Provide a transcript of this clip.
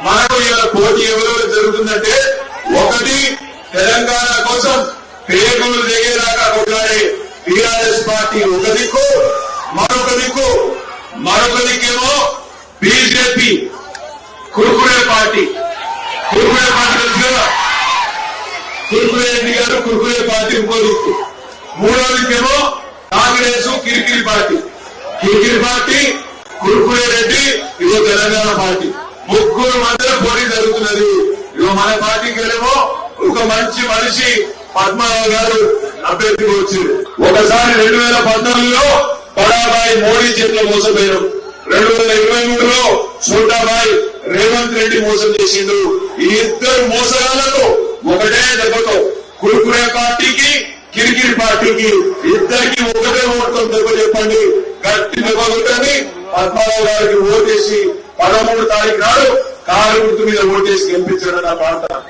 మాకు ఇలా పోటీ ఎవరెవరు జరుగుతుందంటే ఒకటి తెలంగాణ కోసం పేగులు దిగేలాగా కొట్లాడే టీఆర్ఎస్ పార్టీ ఒక దిక్కు మరొక దిక్కు మరొక దిక్కేమో BJP Kurkure party. Kurkure party తెలుసు కదా? కురుకురే రెడ్డి గారు కురుకురే పార్టీ ఇంకో దిక్కు. మూడో దిక్కేమో కాంగ్రెస్ కిరికిరి పార్టీ. కిరికిరి పార్టీ కురుకురే రెడ్డి ఇదో తెలంగాణ పార్టీ. ముగ్గురు మధ్య పోటీ జరుగుతున్నది. ఇదో మన పార్టీకి వెళ్ళేమో ఒక మంచి మనిషి పద్మారావు గారు అభ్యర్థిగా వచ్చింది. ఒకసారి రెండు వేల పంతొమ్మిదిలో బడాబాయి మోడీ చేతిలో మోసపోయారు. రెండు వేల ఇరవై మూడులో చూడాబాయి రేవంత్ రెడ్డి మోసం చేసిండు. ఈ ఇద్దరు మోసగాళ్ళకు ఒకటే దెబ్బతో కురుకురే పార్టీకి కిరికిరి పార్టీకి ఇద్దరికి ఒకటే ఓటుతో దెబ్బ చెప్పండి. గట్టి దెబ్బ గారికి ఓటేసి పదమూడు తారీఖు నాడు కారు గుర్తు మీద ఓటేసి గెలిపించాడని నా ప్రాంతం